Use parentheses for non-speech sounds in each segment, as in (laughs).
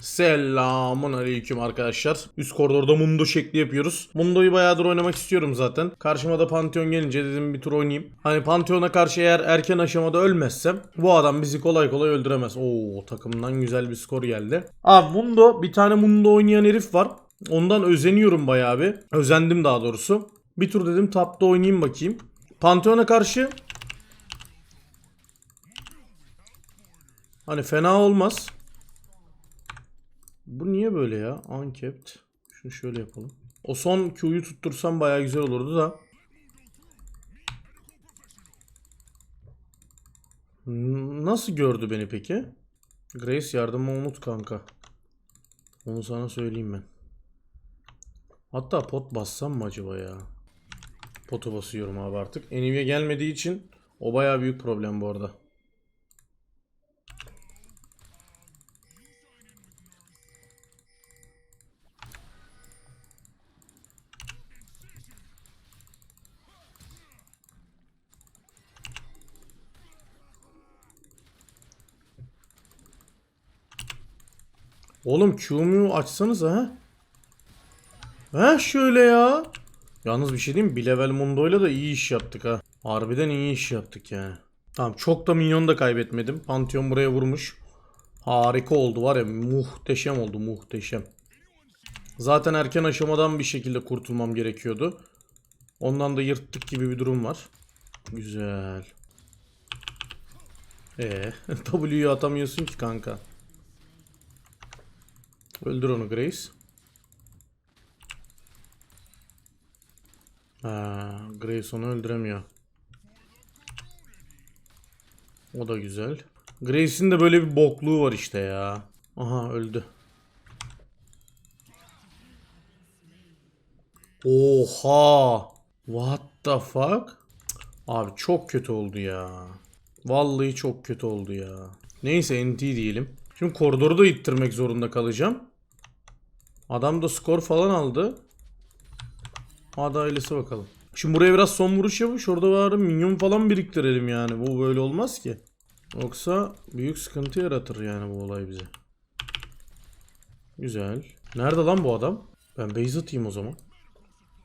Selamun aleyküm arkadaşlar. Üst koridorda Mundo şekli yapıyoruz. Mundo'yu bayağıdır oynamak istiyorum zaten. Karşıma da Pantheon gelince dedim bir tur oynayayım. Hani Pantheon'a karşı eğer erken aşamada ölmezsem bu adam bizi kolay kolay öldüremez. Oo takımdan güzel bir skor geldi. Abi Mundo bir tane Mundo oynayan herif var. Ondan özeniyorum bayağı bir. Özendim daha doğrusu. Bir tur dedim tapta oynayayım bakayım. Pantheon'a karşı Hani fena olmaz. Bu niye böyle ya? Unkept. Şunu şöyle yapalım. O son Q'yu tuttursam bayağı güzel olurdu da. Nasıl gördü beni peki? Grace yardımı unut kanka. Onu sana söyleyeyim ben. Hatta pot bassam mı acaba ya? Potu basıyorum abi artık. Enivia gelmediği için o bayağı büyük problem bu arada. Oğlum Q'mu açsanız ha. Ha şöyle ya. Yalnız bir şey diyeyim mi? Bir level Mundo'yla da iyi iş yaptık ha. Harbiden iyi iş yaptık yani. Tamam çok da minyon da kaybetmedim. Pantheon buraya vurmuş. Harika oldu var ya muhteşem oldu muhteşem. Zaten erken aşamadan bir şekilde kurtulmam gerekiyordu. Ondan da yırttık gibi bir durum var. Güzel. Ee, (laughs) W'yu atamıyorsun ki kanka. Öldür onu Grace. Ha, Grace onu öldüremiyor. O da güzel. Grace'in de böyle bir bokluğu var işte ya. Aha öldü. Oha! What the fuck? Abi çok kötü oldu ya. Vallahi çok kötü oldu ya. Neyse NT diyelim. Şimdi koridoru da ittirmek zorunda kalacağım. Adam da skor falan aldı. Hadi ailesi bakalım. Şimdi buraya biraz son vuruş yapıp orada var minyon falan biriktirelim yani. Bu böyle olmaz ki. Yoksa büyük sıkıntı yaratır yani bu olay bize. Güzel. Nerede lan bu adam? Ben base atayım o zaman.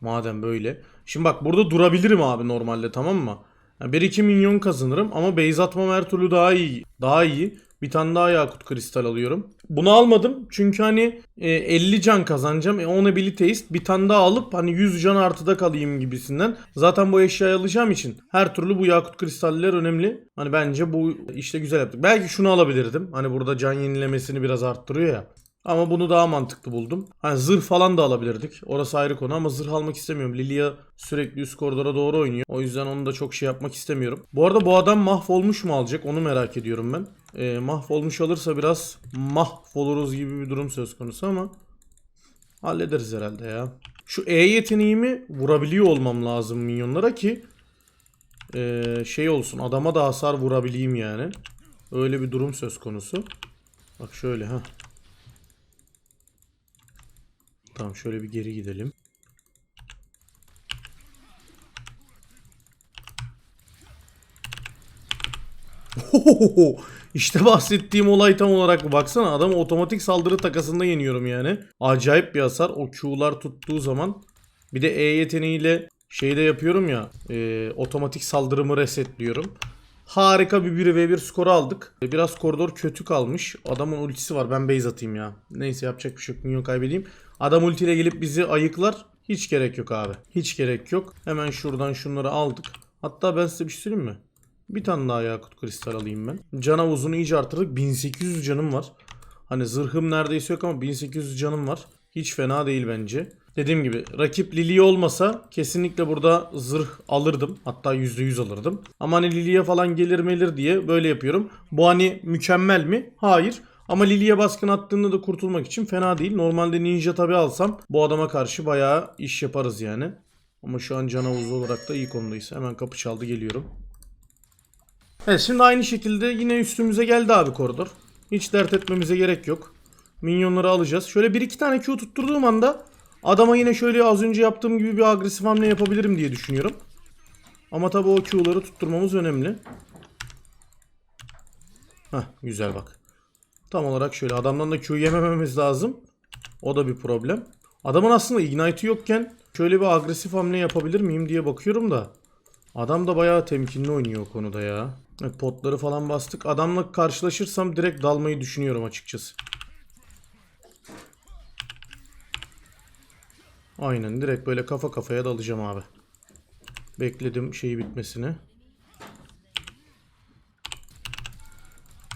Madem böyle. Şimdi bak burada durabilirim abi normalde tamam mı? Yani 1-2 milyon kazanırım ama base atmam her türlü daha iyi. Daha iyi. Bir tane daha yakut kristal alıyorum. Bunu almadım çünkü hani e, 50 can kazanacağım. E, 10 abilities bir tane daha alıp hani 100 can artıda kalayım gibisinden. Zaten bu eşyayı alacağım için her türlü bu yakut kristaller önemli. Hani bence bu işte güzel yaptık. Belki şunu alabilirdim. Hani burada can yenilemesini biraz arttırıyor ya. Ama bunu daha mantıklı buldum. Hani zırh falan da alabilirdik. Orası ayrı konu ama zırh almak istemiyorum. Lilia sürekli üst koridora doğru oynuyor. O yüzden onu da çok şey yapmak istemiyorum. Bu arada bu adam mahvolmuş mu alacak onu merak ediyorum ben. Ee, mahvolmuş alırsa biraz mahvoluruz gibi bir durum söz konusu ama hallederiz herhalde ya. Şu E yeteneğimi vurabiliyor olmam lazım minyonlara ki ee, şey olsun adama da hasar vurabileyim yani. Öyle bir durum söz konusu. Bak şöyle ha. Tamam şöyle bir geri gidelim. işte bahsettiğim olay tam olarak. Baksana adamı otomatik saldırı takasında yeniyorum yani. Acayip bir hasar. O Q'lar tuttuğu zaman. Bir de E yeteneğiyle şeyde yapıyorum ya. e, otomatik saldırımı resetliyorum. Harika bir 1v1 skoru aldık. Biraz koridor kötü kalmış. Adamın ultisi var. Ben base atayım ya. Neyse yapacak bir şey yok. Minyon kaybedeyim. Adam ultiyle gelip bizi ayıklar. Hiç gerek yok abi. Hiç gerek yok. Hemen şuradan şunları aldık. Hatta ben size bir şey söyleyeyim mi? Bir tane daha yakut kristal alayım ben. Can havuzunu iyice artırdık. 1800 canım var. Hani zırhım neredeyse yok ama 1800 canım var. Hiç fena değil bence. Dediğim gibi rakip Lili olmasa kesinlikle burada zırh alırdım. Hatta %100 alırdım. Ama hani Lili'ye falan gelir melir diye böyle yapıyorum. Bu hani mükemmel mi? Hayır. Ama Lili'ye baskın attığında da kurtulmak için fena değil. Normalde ninja tabi alsam bu adama karşı bayağı iş yaparız yani. Ama şu an can havuzu olarak da iyi konudayız. Hemen kapı çaldı geliyorum. Evet şimdi aynı şekilde yine üstümüze geldi abi koridor. Hiç dert etmemize gerek yok. Minyonları alacağız. Şöyle bir iki tane Q tutturduğum anda adama yine şöyle az önce yaptığım gibi bir agresif hamle yapabilirim diye düşünüyorum. Ama tabi o Q'ları tutturmamız önemli. Hah güzel bak. Tam olarak şöyle. Adamdan da Q yemememiz lazım. O da bir problem. Adamın aslında Ignite'ı yokken şöyle bir agresif hamle yapabilir miyim diye bakıyorum da. Adam da bayağı temkinli oynuyor o konuda ya. Potları falan bastık. Adamla karşılaşırsam direkt dalmayı düşünüyorum açıkçası. Aynen direkt böyle kafa kafaya dalacağım abi. Bekledim şeyi bitmesini.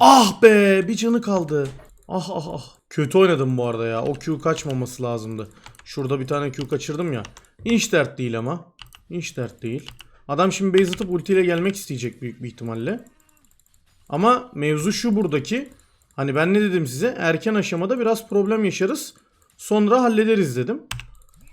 Ah be bir canı kaldı. Ah ah ah. Kötü oynadım bu arada ya. O Q kaçmaması lazımdı. Şurada bir tane Q kaçırdım ya. Hiç dert değil ama. Hiç dert değil. Adam şimdi base atıp ultiyle gelmek isteyecek büyük bir ihtimalle. Ama mevzu şu buradaki. Hani ben ne dedim size? Erken aşamada biraz problem yaşarız. Sonra hallederiz dedim.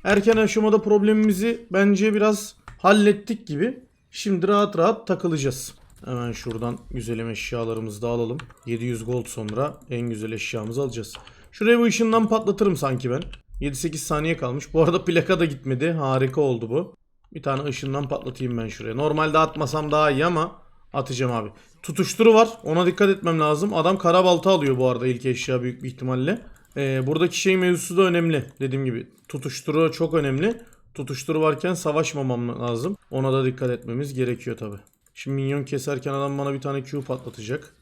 Erken aşamada problemimizi bence biraz hallettik gibi. Şimdi rahat rahat takılacağız. Hemen şuradan güzelim eşyalarımızı da alalım. 700 gold sonra en güzel eşyamızı alacağız. Şuraya bu ışından patlatırım sanki ben. 7-8 saniye kalmış. Bu arada plaka da gitmedi. Harika oldu bu. Bir tane ışından patlatayım ben şuraya. Normalde atmasam daha iyi ama atacağım abi. Tutuşturu var. Ona dikkat etmem lazım. Adam kara balta alıyor bu arada ilk eşya büyük bir ihtimalle. Ee, buradaki şey mevzusu da önemli. Dediğim gibi tutuşturu çok önemli. Tutuşturu varken savaşmamam lazım. Ona da dikkat etmemiz gerekiyor tabi. Şimdi minyon keserken adam bana bir tane Q patlatacak.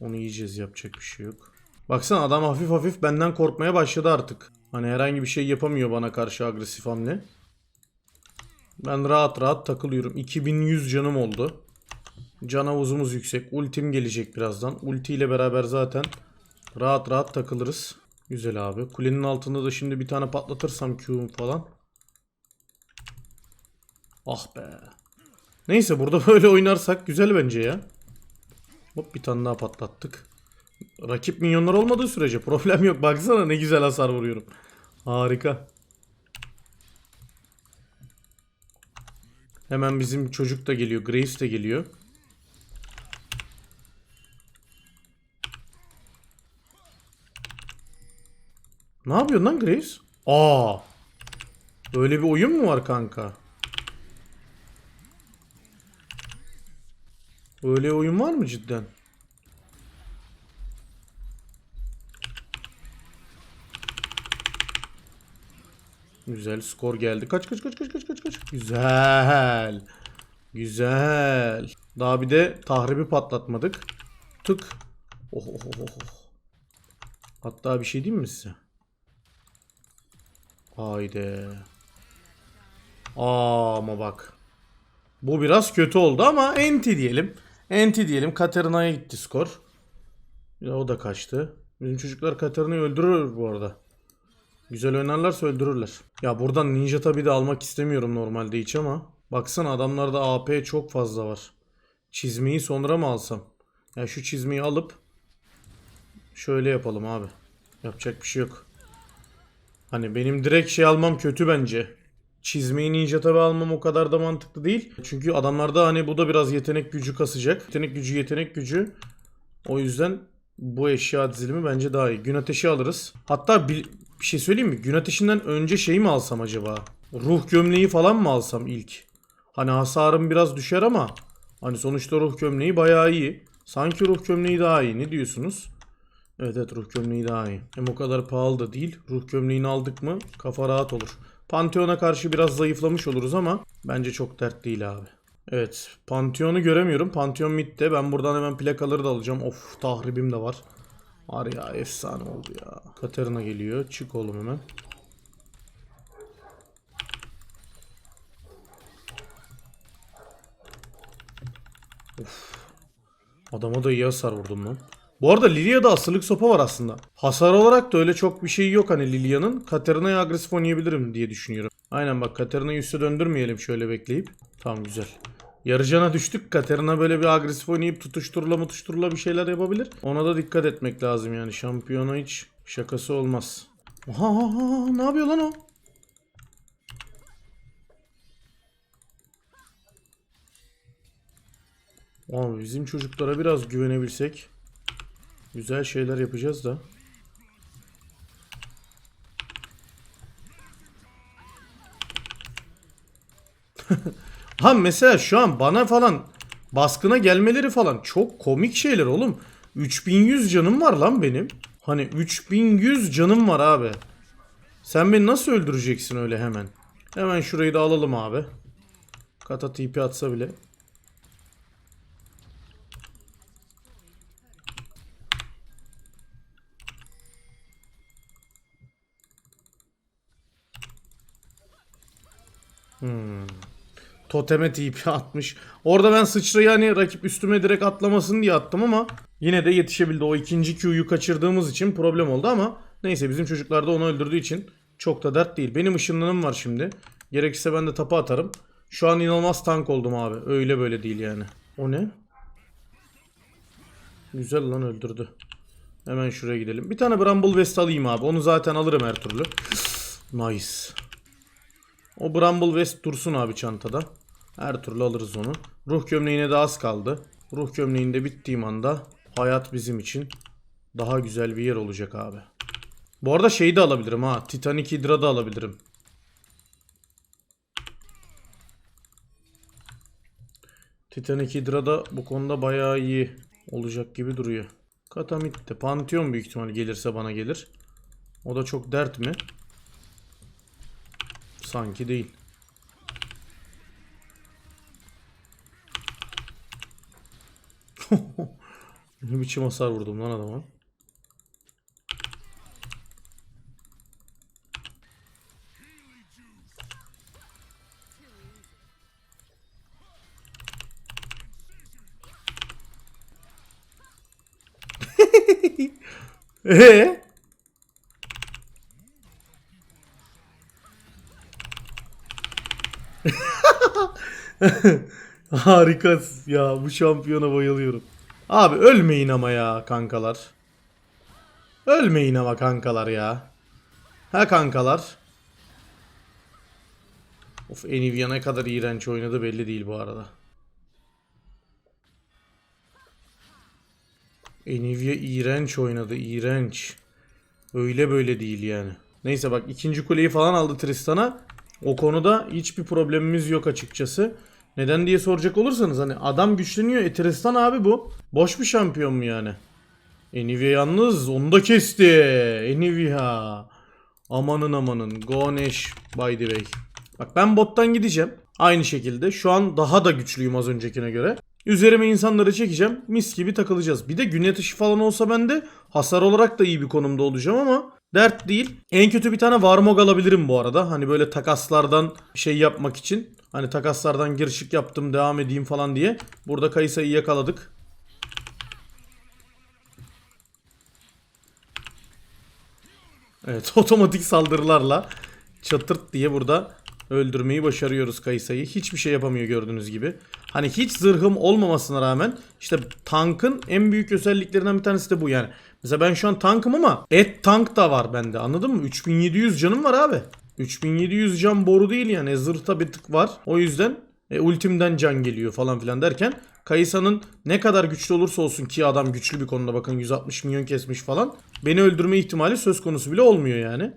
Onu yiyeceğiz yapacak bir şey yok. Baksana adam hafif hafif benden korkmaya başladı artık. Hani herhangi bir şey yapamıyor bana karşı agresif hamle. Ben rahat rahat takılıyorum. 2100 canım oldu. Can havuzumuz yüksek. Ultim gelecek birazdan. Ulti ile beraber zaten rahat rahat takılırız. Güzel abi. Kulenin altında da şimdi bir tane patlatırsam Q'um falan. Ah be. Neyse burada (laughs) böyle oynarsak güzel bence ya. Hop bir tane daha patlattık. Rakip minyonlar olmadığı sürece problem yok. Baksana ne güzel hasar vuruyorum. Harika. Hemen bizim çocuk da geliyor. Graves de geliyor. Ne yapıyorsun lan Graves? Aa. Öyle bir oyun mu var kanka? Öyle oyun var mı cidden? Güzel skor geldi. Kaç kaç kaç kaç kaç kaç kaç. Güzel. Güzel. Daha bir de tahribi patlatmadık. Tık. Oh oh oh oh. Hatta bir şey diyeyim mi size? Haydi. Aa, ama bak. Bu biraz kötü oldu ama enti diyelim. Enti diyelim. Katarina'ya gitti skor. Ya o da kaçtı. Bizim çocuklar Katarina'yı öldürür bu arada. Güzel oynarlarsa öldürürler. Ya buradan ninja tabi de almak istemiyorum normalde hiç ama. Baksana adamlarda AP çok fazla var. Çizmeyi sonra mı alsam? Ya şu çizmeyi alıp şöyle yapalım abi. Yapacak bir şey yok. Hani benim direkt şey almam kötü bence. Çizmeyi ninja tabi almam o kadar da mantıklı değil. Çünkü adamlarda hani bu da biraz yetenek gücü kasacak. Yetenek gücü yetenek gücü. O yüzden bu eşya dizilimi bence daha iyi. Gün ateşi alırız. Hatta bir, bir şey söyleyeyim mi? Gün ateşinden önce şey mi alsam acaba? Ruh gömleği falan mı alsam ilk? Hani hasarım biraz düşer ama hani sonuçta ruh gömleği bayağı iyi. Sanki ruh gömleği daha iyi. Ne diyorsunuz? Evet evet ruh gömleği daha iyi. Hem o kadar pahalı da değil. Ruh gömleğini aldık mı kafa rahat olur. Pantheon'a karşı biraz zayıflamış oluruz ama bence çok dert değil abi. Evet. Pantheon'u göremiyorum. Pantheon midde. Ben buradan hemen plakaları da alacağım. Of tahribim de var. Var ya efsane oldu ya. Katarina geliyor. Çık oğlum hemen. Of. Adama da iyi hasar vurdum lan. Bu arada Lilia'da asırlık sopa var aslında. Hasar olarak da öyle çok bir şey yok hani Lilia'nın. Katarina'ya agresif oynayabilirim diye düşünüyorum. Aynen bak Katarina'yı üste döndürmeyelim şöyle bekleyip. Tamam güzel. Yarıcana düştük. Katerina böyle bir agresif oynayıp tutuşturula mutuşturula bir şeyler yapabilir. Ona da dikkat etmek lazım yani. Şampiyona hiç şakası olmaz. Aha, aha, ne yapıyor lan o? Abi bizim çocuklara biraz güvenebilsek güzel şeyler yapacağız da. (laughs) Ha mesela şu an bana falan baskına gelmeleri falan çok komik şeyler oğlum. 3100 canım var lan benim. Hani 3100 canım var abi. Sen beni nasıl öldüreceksin öyle hemen? Hemen şurayı da alalım abi. Kata TP atsa bile. Hmm. Toteme TP atmış. Orada ben sıçrayı hani rakip üstüme direkt atlamasın diye attım ama yine de yetişebildi. O ikinci Q'yu kaçırdığımız için problem oldu ama neyse bizim çocuklar da onu öldürdüğü için çok da dert değil. Benim ışınlanım var şimdi. Gerekirse ben de tapa atarım. Şu an inanılmaz tank oldum abi. Öyle böyle değil yani. O ne? Güzel lan öldürdü. Hemen şuraya gidelim. Bir tane Bramble West alayım abi. Onu zaten alırım her türlü. (gasps) Nice. O Bramble West dursun abi çantada. Her türlü alırız onu. Ruh gömleğine de az kaldı. Ruh gömleğinde bittiğim anda hayat bizim için daha güzel bir yer olacak abi. Bu arada şeyi de alabilirim ha. Titanic Hydra da alabilirim. Titanic Hydra da bu konuda bayağı iyi olacak gibi duruyor. Katamit de Pantheon büyük ihtimal gelirse bana gelir. O da çok dert mi? Sanki değil. (laughs) ne biçim hasar vurdum lan adama. (laughs) Ee? (laughs) Harika ya bu şampiyona bayılıyorum. Abi ölmeyin ama ya kankalar. Ölmeyin ama kankalar ya. Ha kankalar. Of Enivia ne kadar iğrenç oynadı belli değil bu arada. Enivia iğrenç oynadı iğrenç. Öyle böyle değil yani. Neyse bak ikinci kuleyi falan aldı Tristan'a. O konuda hiçbir problemimiz yok açıkçası. Neden diye soracak olursanız hani adam güçleniyor. E Tristan abi bu. Boş bir şampiyon mu yani? Enivia yalnız onu da kesti. Enivia. Amanın amanın. Gonesh by the way. Bak ben bottan gideceğim. Aynı şekilde. Şu an daha da güçlüyüm az öncekine göre. Üzerime insanları çekeceğim. Mis gibi takılacağız. Bir de gün yatışı falan olsa ben de hasar olarak da iyi bir konumda olacağım ama dert değil. En kötü bir tane Varmog alabilirim bu arada. Hani böyle takaslardan şey yapmak için. Hani takaslardan girişik yaptım devam edeyim falan diye. Burada Kayısa'yı yakaladık. Evet (laughs) otomatik saldırılarla çatırt diye burada öldürmeyi başarıyoruz Kayısa'yı. Hiçbir şey yapamıyor gördüğünüz gibi. Hani hiç zırhım olmamasına rağmen işte tankın en büyük özelliklerinden bir tanesi de bu yani. Mesela ben şu an tankım ama et tank da var bende anladın mı? 3700 canım var abi. 3700 can boru değil yani E, zırhta bir tık var. O yüzden e, ultimden can geliyor falan filan derken Kayısa'nın ne kadar güçlü olursa olsun ki adam güçlü bir konuda bakın 160 milyon kesmiş falan. Beni öldürme ihtimali söz konusu bile olmuyor yani.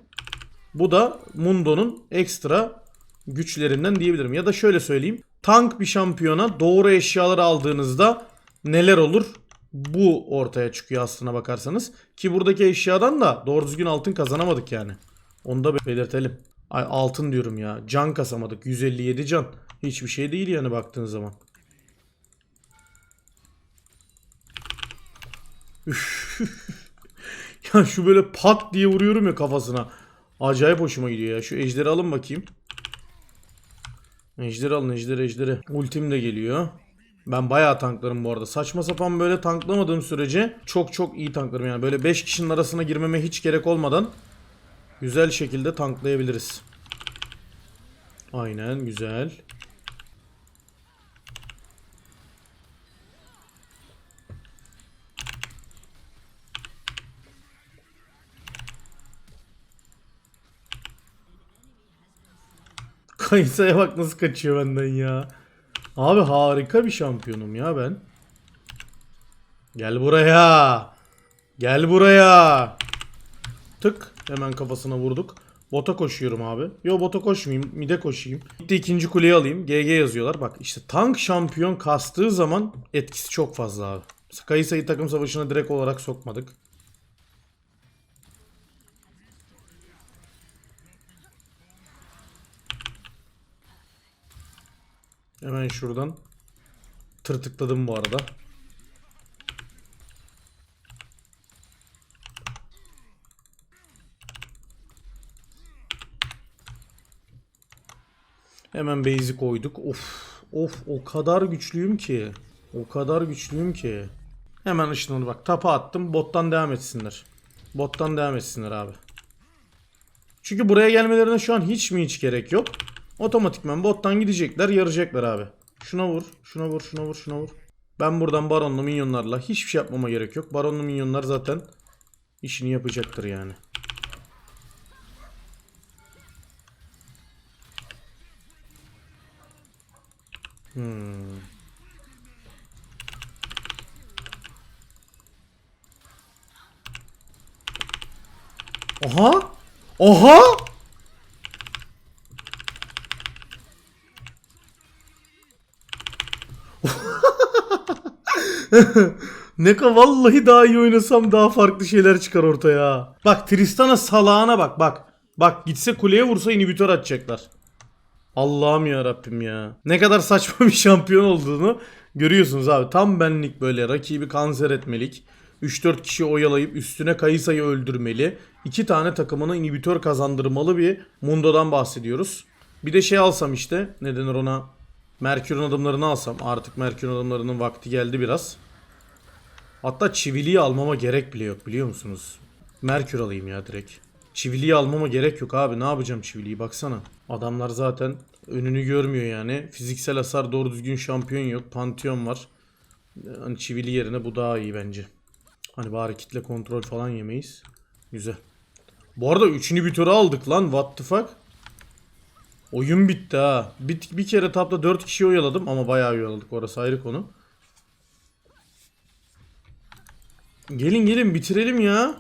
Bu da Mundo'nun ekstra güçlerinden diyebilirim. Ya da şöyle söyleyeyim. Tank bir şampiyona doğru eşyaları aldığınızda neler olur? Bu ortaya çıkıyor aslına bakarsanız. Ki buradaki eşyadan da doğru düzgün altın kazanamadık yani. Onu da belirtelim. Ay altın diyorum ya. Can kasamadık. 157 can. Hiçbir şey değil yani baktığın zaman. (laughs) ya şu böyle pat diye vuruyorum ya kafasına. Acayip hoşuma gidiyor ya. Şu ejderi alın bakayım. Ejderi alın ejderi ejderi. Ultim de geliyor. Ben bayağı tanklarım bu arada. Saçma sapan böyle tanklamadığım sürece çok çok iyi tanklarım. Yani böyle 5 kişinin arasına girmeme hiç gerek olmadan güzel şekilde tanklayabiliriz. Aynen güzel. Kayısa'ya bak nasıl kaçıyor benden ya. Abi harika bir şampiyonum ya ben. Gel buraya. Gel buraya. Tık. Hemen kafasına vurduk. Bota koşuyorum abi. Yo bota koşmayayım. Mide koşayım. Gitti ikinci kuleyi alayım. GG yazıyorlar. Bak işte tank şampiyon kastığı zaman etkisi çok fazla abi. Kayısa'yı takım savaşına direkt olarak sokmadık. Hemen şuradan tırtıkladım bu arada. Hemen base'i koyduk. Of. Of o kadar güçlüyüm ki. O kadar güçlüyüm ki. Hemen ışınlanı bak. Tapa attım. Bottan devam etsinler. Bottan devam etsinler abi. Çünkü buraya gelmelerine şu an hiç mi hiç gerek yok. Otomatikman bottan gidecekler, yarayacaklar abi. Şuna vur, şuna vur, şuna vur, şuna vur. Ben buradan baronlu minyonlarla hiçbir şey yapmama gerek yok. Baronlu minyonlar zaten işini yapacaktır yani. Hmm. Oha! Oha! (laughs) ne ka vallahi daha iyi oynasam daha farklı şeyler çıkar ortaya. Bak Tristan'a salağına bak bak. Bak gitse kuleye vursa inhibitör atacaklar. Allah'ım ya Rabbim ya. Ne kadar saçma (laughs) bir şampiyon olduğunu görüyorsunuz abi. Tam benlik böyle rakibi kanser etmelik. 3-4 kişi oyalayıp üstüne Kayısa'yı öldürmeli. iki tane takımına inhibitör kazandırmalı bir Mundo'dan bahsediyoruz. Bir de şey alsam işte ne denir ona Merkür'ün adımlarını alsam. Artık Merkür'ün adımlarının vakti geldi biraz. Hatta çiviliği almama gerek bile yok biliyor musunuz? Merkür alayım ya direkt. Çiviliği almama gerek yok abi. Ne yapacağım çiviliği baksana. Adamlar zaten önünü görmüyor yani. Fiziksel hasar doğru düzgün şampiyon yok. Pantheon var. Hani çivili yerine bu daha iyi bence. Hani bari kitle kontrol falan yemeyiz. Güzel. Bu arada 3 inhibitörü aldık lan. What the fuck? Oyun bitti ha. Bir, bir kere tapta 4 kişi oyaladım ama bayağı oyaladık. Orası ayrı konu. Gelin gelin bitirelim ya.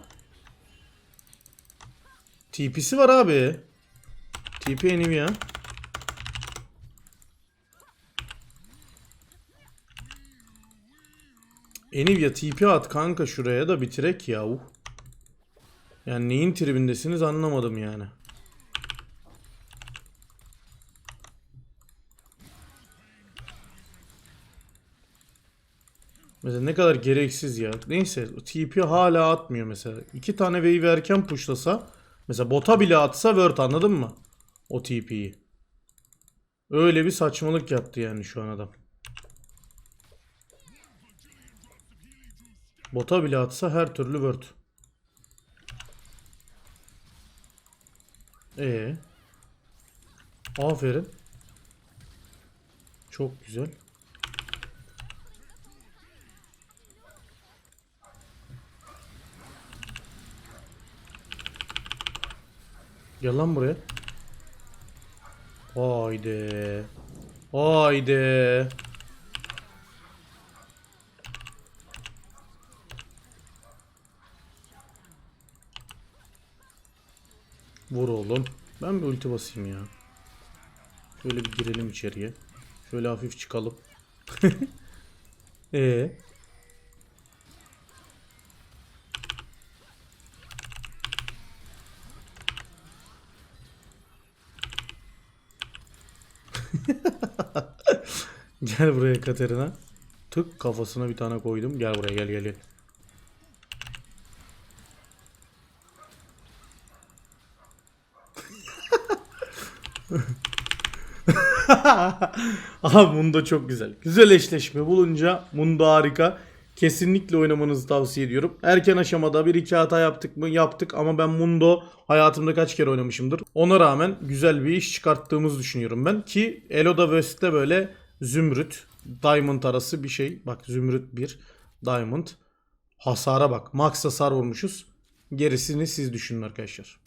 TP'si var abi. TP Nvidia. Nvidia TP at kanka şuraya da bitirek ya. Uh. Yani neyin tribindesiniz anlamadım yani. Mesela ne kadar gereksiz ya. Neyse TP hala atmıyor mesela. İki tane wave erken pushlasa mesela bota bile atsa word anladın mı? O TP'yi. Öyle bir saçmalık yaptı yani şu an adam. Bota bile atsa her türlü word. Ee. Aferin. Çok güzel. Gel lan buraya. Haydi. Haydi. Vur oğlum. Ben bir ulti basayım ya. Şöyle bir girelim içeriye. Şöyle hafif çıkalım. (laughs) ee. (laughs) Gel buraya Katerina. Tık kafasına bir tane koydum. Gel buraya gel gel gel. (laughs) Aha Mundo çok güzel. Güzel eşleşme bulunca Mundo harika. Kesinlikle oynamanızı tavsiye ediyorum. Erken aşamada bir iki hata yaptık mı? Yaptık ama ben Mundo hayatımda kaç kere oynamışımdır. Ona rağmen güzel bir iş çıkarttığımızı düşünüyorum ben. Ki Elo'da West'te böyle Zümrüt, Diamond arası bir şey. Bak Zümrüt 1, Diamond. Hasara bak. Max hasar vurmuşuz. Gerisini siz düşünün arkadaşlar.